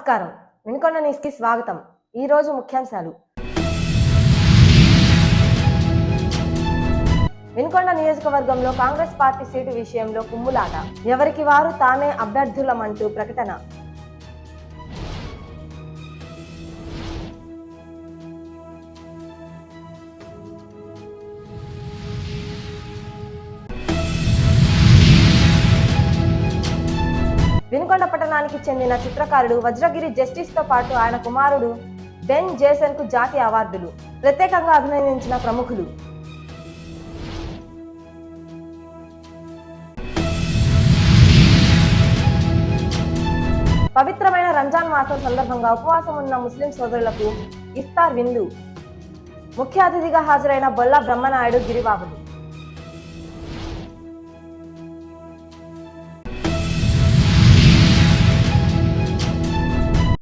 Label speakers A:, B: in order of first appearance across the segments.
A: నమస్కారం. వినుకొండ న్యూస్కి స్వాగతం. ఈ రోజు ముఖ్యాంశాలు. వినుకొండ నియోజకవర్గంలో కాంగ్రెస్ పార్టీ సీటు విషయంలో కుమ్ములాట. ఎవరికి వారు తామే అభ్యర్థులమంటూ ప్రకటన. గోల్కొండ పట్టణానికి చెందిన చిత్రకారుడు వజ్రగిరి జస్టిస్తో పాటు ఆయన కుమారుడు బెన్ జేసన్కు జాతీయ అవార్డులు ప్రత్యేకంగా అభినందించిన ప్రముఖులు. పవిత్రమైన రంజాన్ మాసం సందర్భంగా ఉపవాసం ఉన్న ముస్లిం సోదరులకు ఇఫ్తార్ విందు. ముఖ్య అతిథిగా హాజరైన బొల్ల బ్రహ్మనాయుడు గిరిబాబులు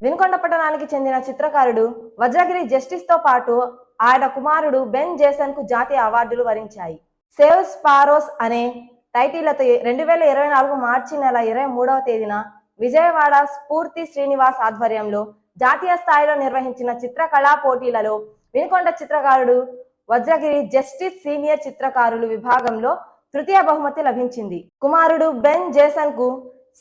A: వినుకొండ పట్టణానికి చెందిన చిత్రకారుడు వజ్రగిరి జస్టిస్తో పాటు ఆయన కుమారుడు బెన్ జేసన్కు జాతీయ అవార్డులు వరించాయి. సేవ్ స్పారోస్ అనే టైటిళ్ళతో రెండు వేల ఇరవై నాలుగు మార్చి నెల ఇరవై మూడవ తేదీన విజయవాడ స్ఫూర్తి శ్రీనివాస్ ఆధ్వర్యంలో జాతీయ స్థాయిలో నిర్వహించిన చిత్రకళా పోటీలలో వినుకొండ చిత్రకారుడు వజ్రగిరి జస్టిస్ సీనియర్ చిత్రకారులు విభాగంలో తృతీయ బహుమతి లభించింది. కుమారుడు బెన్ జేసన్కు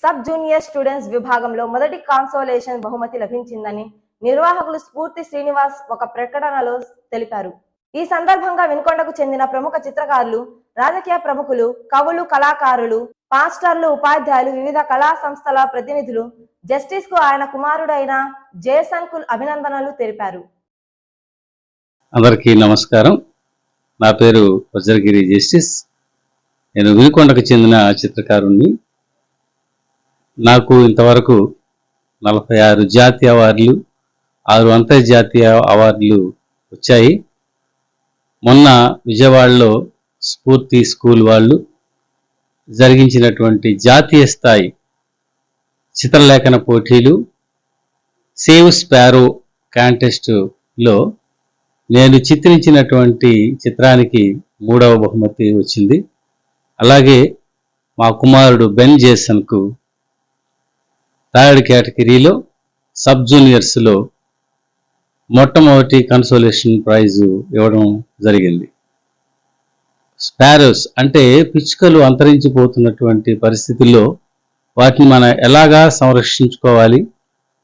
A: సబ్ జూనియర్ స్టూడెంట్స్ విభాగంలో మొదటి కాన్సోలేషన్ బహుమతి లభించిందని నిర్వాహకులు స్ఫూర్తి శ్రీనివాస్ ఒక ప్రకటనలో తెలిపారు. ఈ సందర్భంగా వినుకొండకు చెందిన ప్రముఖ చిత్రకారులు రాజకీయ ప్రముఖులు కవులు కళాకారులు పాస్టర్లు ఉపాధ్యాయులు వివిధ కళా సంస్థల ప్రతినిధులు జస్టిస్కు ఆయన కుమారుడైన జేసన్కు అభినందనలు తెలిపారు.
B: అందరికీ నమస్కారం. నా పేరు వజ్రగిరి జస్టిస్. నేను వినుకొండకు చెందిన చిత్రకారుణ్ణి. నాకు ఇంతవరకు నలభై ఆరు జాతీయ అవార్డులు ఆరు అంతర్జాతీయ అవార్డులు వచ్చాయి. మొన్న విజయవాడలో స్ఫూర్తి స్కూల్ వాళ్ళు జరిగించినటువంటి జాతీయ స్థాయి చిత్రలేఖన పోటీలు సేవ్ స్పారో కాంటెస్ట్లో నేను చిత్రించినటువంటి చిత్రానికి మూడవ బహుమతి వచ్చింది. అలాగే మా కుమారుడు బెన్ జేసన్కు థర్డ్ కేటగిరీలో సబ్ జూనియర్స్లో మొట్టమొదటి కన్సోలేషన్ ప్రైజు ఇవ్వడం జరిగింది. స్పారోస్ అంటే పిచ్చుకలు అంతరించిపోతున్నటువంటి పరిస్థితుల్లో వాటిని మనం ఎలాగా సంరక్షించుకోవాలి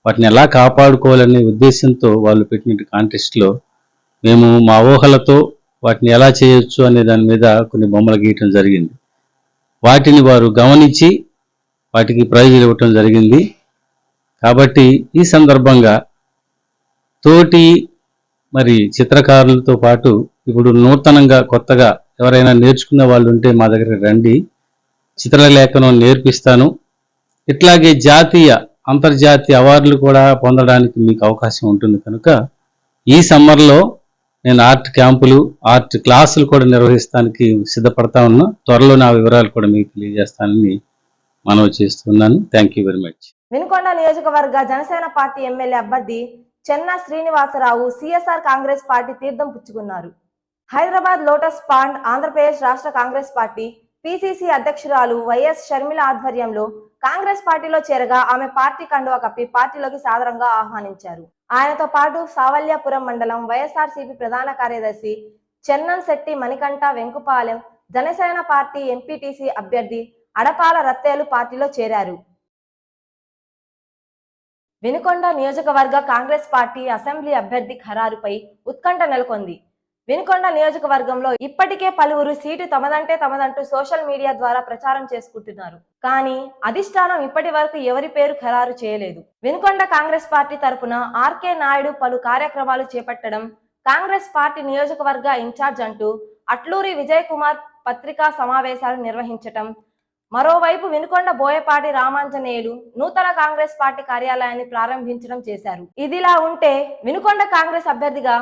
B: వాటిని ఎలా కాపాడుకోవాలనే ఉద్దేశంతో వాళ్ళు పెట్టిన కాంటెస్ట్లో మేము మా ఊహలతో వాటిని ఎలా చేయొచ్చు అనే దాని మీద కొన్ని బొమ్మలు గీయటం జరిగింది. వాటిని వారు గమనించి వాటికి ప్రైజులు ఇవ్వటం జరిగింది. కాబట్టి ఈ సందర్భంగా తోటి మరి చిత్రకారులతో పాటు ఇప్పుడు నూతనంగా కొత్తగా ఎవరైనా నేర్చుకున్న వాళ్ళు ఉంటే మా దగ్గర రండి. చిత్రలేఖనం నేర్పిస్తాను. ఇట్లాగే జాతీయ అంతర్జాతీయ అవార్డులు కూడా పొందడానికి మీకు అవకాశం ఉంటుంది కనుక ఈ సమ్మర్లో నేను ఆర్ట్ క్యాంపులు ఆర్ట్ క్లాసులు కూడా నిర్వహిస్తానికి సిద్ధపడతా ఉన్నా. త్వరలో నా వివరాలు కూడా మీకు తెలియజేస్తానని మనవి చేస్తున్నాను. Thank you very much
A: Vinukonda నియోజకవర్గ జనసేన పార్టీ ఎమ్మెల్యే అభ్యర్థి Chenna Srinivasarao CSR Congress party తీర్థం పుచ్చుకున్నారు. హైదరాబాద్ లోటస్ పాండ్ ఆంధ్రప్రదేశ్ రాష్ట్ర కాంగ్రెస్ పార్టీ పిసిసి అధ్యక్షురాలు వైఎస్ షర్మిల ఆధ్వర్యంలో కాంగ్రెస్ పార్టీలో చేరగా ఆమె పార్టీ కండువా కప్పి పార్టీలోకి సాదరంగా ఆహ్వానించారు. ఆయనతో పాటు సావల్యాపురం మండలం వైఎస్ఆర్సీపీ ప్రధాన కార్యదర్శి చెన్నన్ శెట్టి మణికంఠ వెంకుపాలెం జనసేన పార్టీ ఎంపీటీసీ అభ్యర్థి అడపాల రత్తేలు పార్టీలో చేరారు. వినుకొండ నియోజకవర్గ కాంగ్రెస్ పార్టీ అసెంబ్లీ అభ్యర్థి ఖరారుపై ఉత్కంఠ నెలకొంది. వినుకొండ నియోజకవర్గంలో ఇప్పటికే పలువురు సీటు తమదంటే తమదంటూ సోషల్ మీడియా ద్వారా ప్రచారం చేసుకుంటున్నారు. కానీ అధిష్టానం ఇప్పటి వరకు ఎవరి పేరు ఖరారు చేయలేదు. వినుకొండ కాంగ్రెస్ పార్టీ తరపున ఆర్కే నాయుడు పలు కార్యక్రమాలు చేపట్టడం కాంగ్రెస్ పార్టీ నియోజకవర్గ ఇన్ఛార్జ్ అంటూ అట్లూరి విజయ్ కుమార్ పత్రికా సమావేశాలు నిర్వహించటం మరోవైపు వినుకొండ బోయపాటి రామాంజనేయులు నూతన కాంగ్రెస్ పార్టీ కార్యాలయాన్ని ప్రారంభించడం చేశారు. ఇదిలా ఉంటే వినుకొండ కాంగ్రెస్ అభ్యర్థిగా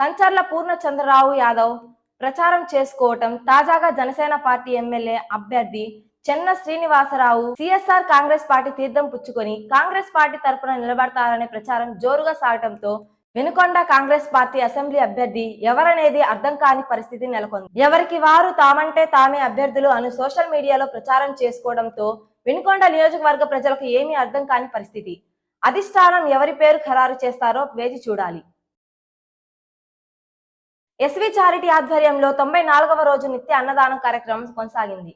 A: కంచర్ల పూర్ణచంద్రరావు యాదవ్ ప్రచారం చేసుకోవటం తాజాగా జనసేన పార్టీ ఎమ్మెల్యే అభ్యర్థి Chenna Srinivasarao CSR Congress party తీర్థం పుచ్చుకొని కాంగ్రెస్ పార్టీ తరపున నిలబడతారనే ప్రచారం జోరుగా సాగటంతో వినుకొండ కాంగ్రెస్ పార్టీ అసెంబ్లీ అభ్యర్థి ఎవరనేది అర్థం కాని పరిస్థితి నెలకొంది. ఎవరికి వారు తామంటే తామే అభ్యర్థులు అని సోషల్ మీడియాలో ప్రచారం చేసుకోవడంతో వినుకొండ నియోజకవర్గ ప్రజలకు ఏమీ అర్థం కాని పరిస్థితి. అధిష్టానం ఎవరి పేరు ఖరారు చేస్తారో వేచి చూడాలి. ఎస్వి చారిటీ ఆధ్వర్యంలో తొంభై నాలుగవ రోజు నిత్య అన్నదానం కార్యక్రమం కొనసాగింది.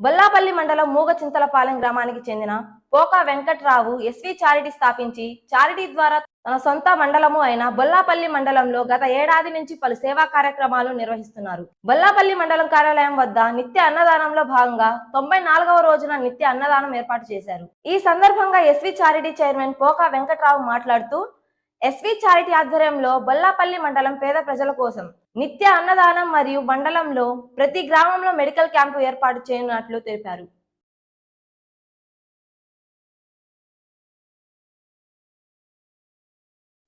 A: బొల్లాపల్లి మండలం మూగ చింతలపాలెం గ్రామానికి చెందిన పోకా వెంకట్రావు ఎస్వి చారిటీ స్థాపించి చారిటీ ద్వారా తన సొంత మండలము అయిన బొల్లాపల్లి మండలంలో గత ఏడాది నుంచి పలు సేవా కార్యక్రమాలు నిర్వహిస్తున్నారు. బొల్లాపల్లి మండలం కార్యాలయం వద్ద నిత్య అన్నదానంలో భాగంగా తొంభై నాలుగవ రోజున నిత్య అన్నదానం ఏర్పాటు చేశారు. ఈ సందర్భంగా SV charity chairman Poka Venkatrao మాట్లాడుతూ ఎస్వి చారిటీ ఆధ్వర్యంలో బొల్లాపల్లి మండలం పేద ప్రజల కోసం నిత్య అన్నదానం మరియు మండలంలో ప్రతి గ్రామంలో మెడికల్ క్యాంపు ఏర్పాటు చేయనున్నట్లు తెలిపారు.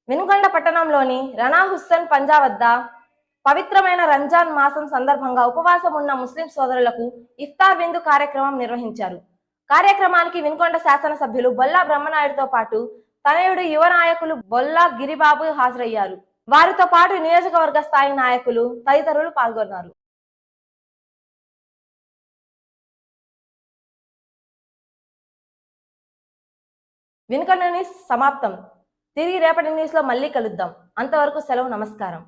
A: వెనుకొండ పట్టణంలోని రనా హుస్సేన్ పంజా వద్ద పవిత్రమైన రంజాన్ మాసం సందర్భంగా ఉపవాసం ఉన్న ముస్లిం సోదరులకు ఇఫ్తార్ విందు కార్యక్రమం నిర్వహించారు. కార్యక్రమానికి వినుకొండ శాసనసభ్యులు బొల్లా బ్రహ్మనాయుడుతో పాటు తనయుడు యువ నాయకులు బొల్లా గిరిబాబు హాజరయ్యారు. వారితో పాటు నియోజకవర్గ స్థాయి నాయకులు తదితరులు పాల్గొన్నారు. వినుకొండని సమాప్తం. తిరిగి రేపటి న్యూస్లో మళ్ళీ కలుద్దాం. అంతవరకు సెలవు నమస్కారం.